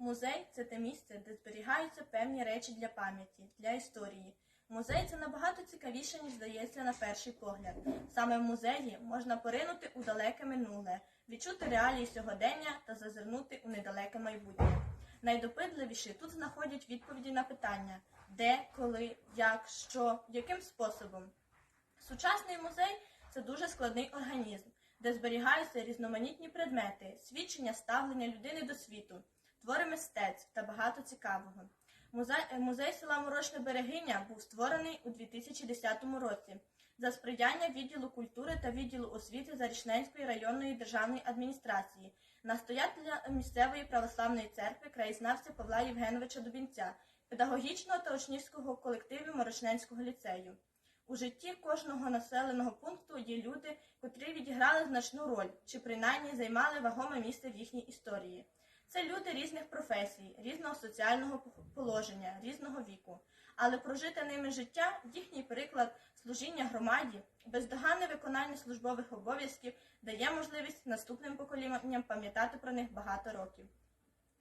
Музей це те місце, де зберігаються певні речі для пам'яті, для історії. Музей це набагато цікавіше, ніж здається на перший погляд. Саме в музеї можна поринути у далеке минуле, відчути реалії сьогодення та зазирнути у недалеке майбутнє. Найдопитливіші тут знаходять відповіді на питання: де, коли, як, що, яким способом. Сучасний музей це дуже складний організм, де зберігаються різноманітні предмети, свідчення ставлення людини до світу, твори мистецтв та багато цікавого. Музей, е, музей села Морошне Берегиня був створений у 2010 році за сприяння відділу культури та відділу освіти Зарічненської районної державної адміністрації, настоятеля місцевої православної церкви краєзнавця Павла Євгеновича Дубінця, педагогічного та учнівського колективу Морошненського ліцею. У житті кожного населеного пункту є люди, котрі відіграли значну роль чи принаймні займали вагоме місце в їхній історії. Це люди різних професій, різного соціального положення, різного віку. Але прожите ними життя, їхній приклад служіння громаді, бездоганне виконання службових обов'язків дає можливість наступним поколінням пам'ятати про них багато років.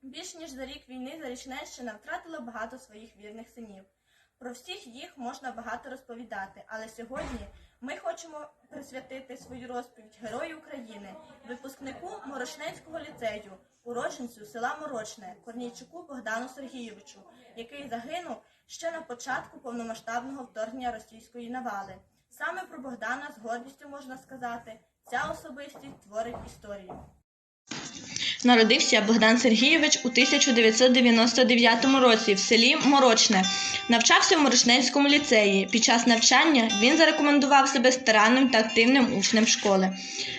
Більш ніж за рік війни Зарічненщина втратила багато своїх вірних синів. Про всіх їх можна багато розповідати, але сьогодні ми хочемо присвятити свою розповідь Герою України, випускнику Морошненського ліцею, уродженцю села Морочне, Корнійчуку Богдану Сергійовичу, який загинув ще на початку повномасштабного вторгнення російської навали. Саме про Богдана з гордістю можна сказати, ця особистість творить історію. Народився Богдан Сергійович у 1999 році в селі Морочне. Навчався в Морошненському ліцеї. Під час навчання він зарекомендував себе старанним та активним учнем школи.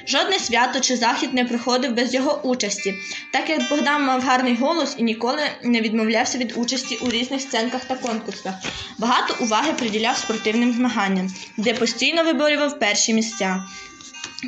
Жодне свято чи захід не проходив без його участі, так як Богдан мав гарний голос і ніколи не відмовлявся від участі у різних сценках та конкурсах. Багато уваги приділяв спортивним змаганням, де постійно виборював перші місця.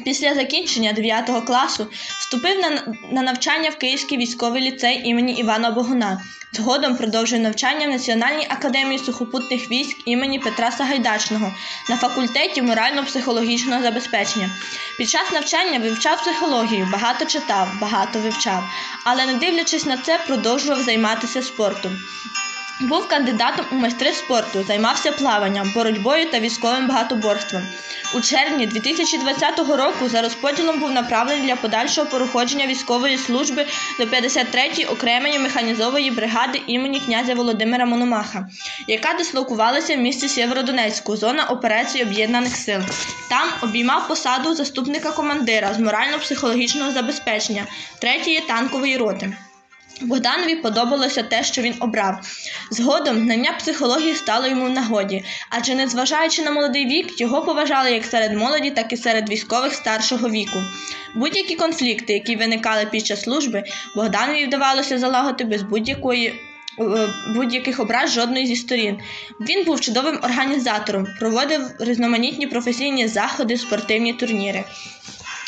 Після закінчення 9 класу вступив на, на навчання в Київський військовий ліцей імені Івана Богуна. Згодом продовжив навчання в Національній академії сухопутних військ імені Петра Сагайдачного на факультеті морально-психологічного забезпечення. Під час навчання вивчав психологію, багато читав, багато вивчав, але не дивлячись на це, продовжував займатися спортом. Був кандидатом у майстри спорту, займався плаванням, боротьбою та військовим багатоборством. У червні 2020 року за розподілом був направлений для подальшого проходження військової служби до 53-ї окремої механізованої бригади імені князя Володимира Мономаха, яка дислокувалася в місті Сєвєродонецьку, зона операції об'єднаних сил. Там обіймав посаду заступника командира з морально-психологічного забезпечення 3-ї танкової роти. Богданові подобалося те, що він обрав. Згодом знання психології стало йому в нагоді, адже незважаючи на молодий вік, його поважали як серед молоді, так і серед військових старшого віку. Будь-які конфлікти, які виникали під час служби, Богданові вдавалося залагодити без будь-якої. е, Будь-яких образ жодної зі сторін. Він був чудовим організатором, проводив різноманітні професійні заходи, спортивні турніри.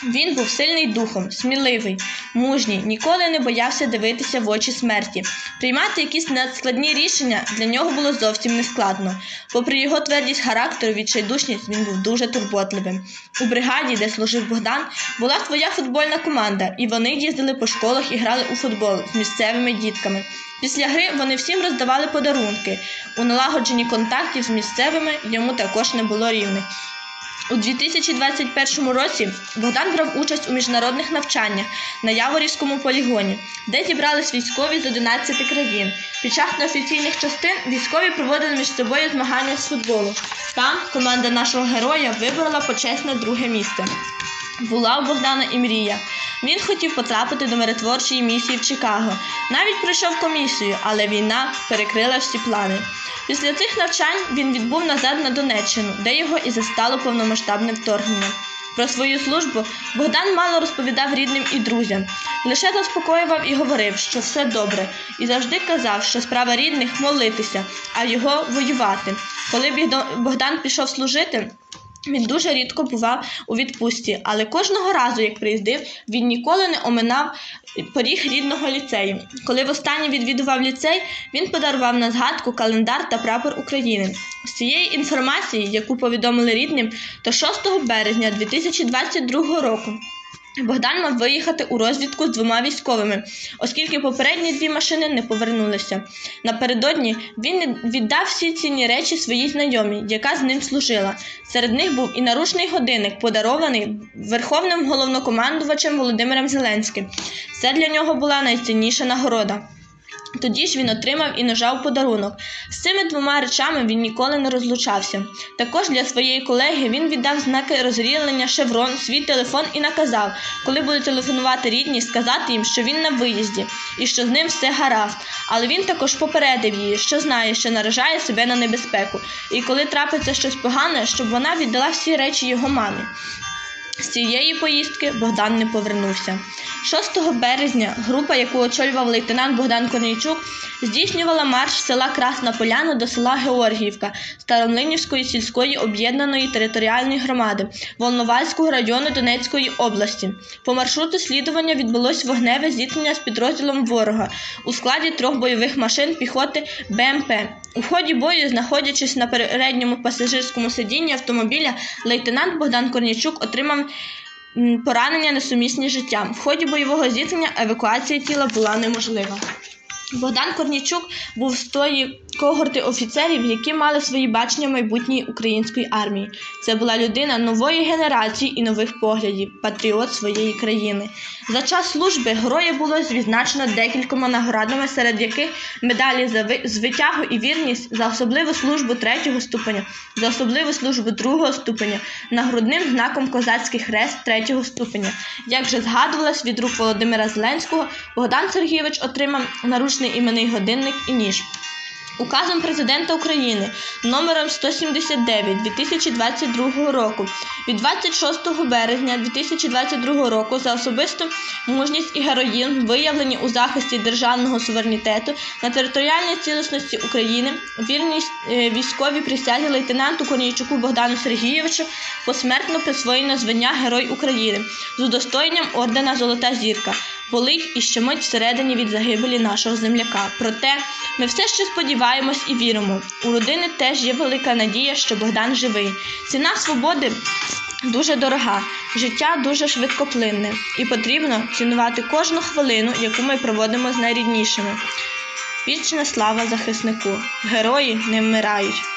Він був сильний духом, сміливий, мужній, ніколи не боявся дивитися в очі смерті. Приймати якісь надскладні рішення для нього було зовсім нескладно. Попри його твердість характеру, відчайдушність, він був дуже турботливим. У бригаді, де служив Богдан, була своя футбольна команда, і вони їздили по школах і грали у футбол з місцевими дітками. Після гри вони всім роздавали подарунки. У налагодженні контактів з місцевими йому також не було рівних. У 2021 році Богдан брав участь у міжнародних навчаннях на Яворівському полігоні, де зібрались військові з 11 країн. Під час неофіційних частин військові проводили між собою змагання з футболу. Там команда нашого героя виборола почесне друге місце. Була у Богдана і мрія. Він хотів потрапити до миротворчої місії в Чикаго. Навіть пройшов комісію, але війна перекрила всі плани. Після цих навчань він відбув назад на Донеччину, де його і застало повномасштабне вторгнення. Про свою службу Богдан мало розповідав рідним і друзям. Лише заспокоював і говорив, що все добре, і завжди казав, що справа рідних молитися, а його воювати. Коли Богдан пішов служити, він дуже рідко бував у відпустці, але кожного разу, як приїздив, він ніколи не оминав поріг рідного ліцею. Коли востаннє відвідував ліцей, він подарував на згадку календар та прапор України. З цієї інформації, яку повідомили рідним, то 6 березня 2022 року Богдан мав виїхати у розвідку з двома військовими, оскільки попередні дві машини не повернулися. Напередодні він віддав всі цінні речі своїй знайомій, яка з ним служила. Серед них був і наручний годинник, подарований верховним головнокомандувачем Володимиром Зеленським. Це для нього була найцінніша нагорода. Тоді ж він отримав і ножа у подарунок. З цими двома речами він ніколи не розлучався. Також для своєї колеги він віддав знаки розрілення, шеврон, свій телефон і наказав, коли будуть телефонувати рідні, сказати їм, що він на виїзді і що з ним все гаразд. Але він також попередив її, що знає, що наражає себе на небезпеку, і коли трапиться щось погане, щоб вона віддала всі речі його мамі. З цієї поїздки Богдан не повернувся. 6 березня група, яку очолював лейтенант Богдан Корнійчук, здійснювала марш з села Красна Поляна до села Георгіївка Старомлинівської сільської об'єднаної територіальної громади Волновальського району Донецької області. По маршруту слідування відбулось вогневе зіткнення з підрозділом ворога у складі трьох бойових машин піхоти БМП. У ході бою, знаходячись на передньому пасажирському сидінні автомобіля, лейтенант Богдан Корнічук отримав поранення несумісні з життям. В ході бойового зіткнення евакуація тіла була неможлива. Богдан Корнійчук був з тої когорти офіцерів, які мали свої бачення майбутньої української армії. Це була людина нової генерації і нових поглядів, патріот своєї країни. За час служби героя було відзначено декількома нагородами, серед яких медалі за звитягу і вірність за особливу службу третього ступеня, за особливу службу другого ступеня, нагрудним знаком козацький хрест третього ступеня. Як вже згадувалось від рук Володимира Зеленського, Богдан Сергійович отримав наручний іменний годинник і ніж. Указом президента України номером 179 2022 року від 26 березня 2022 року за особисту мужність і героїзм, виявлені у захисті державного суверенітету на територіальній цілісності України, вірність е, військовій присязі лейтенанту Корнійчуку Богдану Сергійовичу посмертно присвоєно звання Герой України з удостоєнням ордена Золота зірка. Болить і щемить всередині від загибелі нашого земляка. Проте ми все ще сподіваємось і віримо. У родини теж є велика надія, що Богдан живий. Ціна свободи дуже дорога, життя дуже швидкоплинне, і потрібно цінувати кожну хвилину, яку ми проводимо з найріднішими. Вічна слава захиснику! Герої не вмирають.